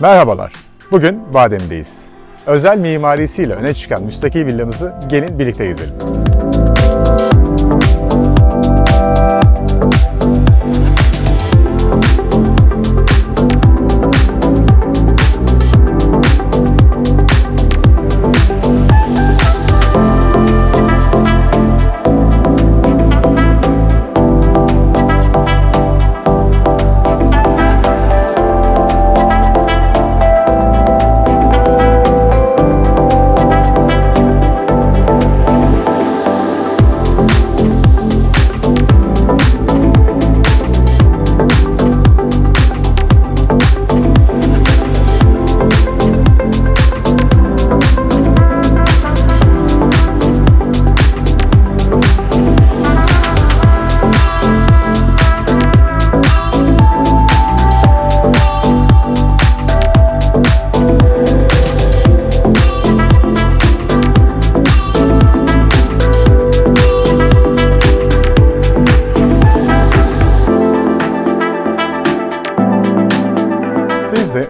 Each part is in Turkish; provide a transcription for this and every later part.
Merhabalar. Bugün Badem'deyiz. Özel mimarisiyle öne çıkan müstakil villamızı gelin birlikte gezelim.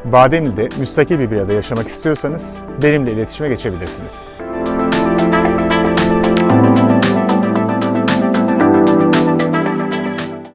Bademli'de müstakil bir villada yaşamak istiyorsanız benimle iletişime geçebilirsiniz.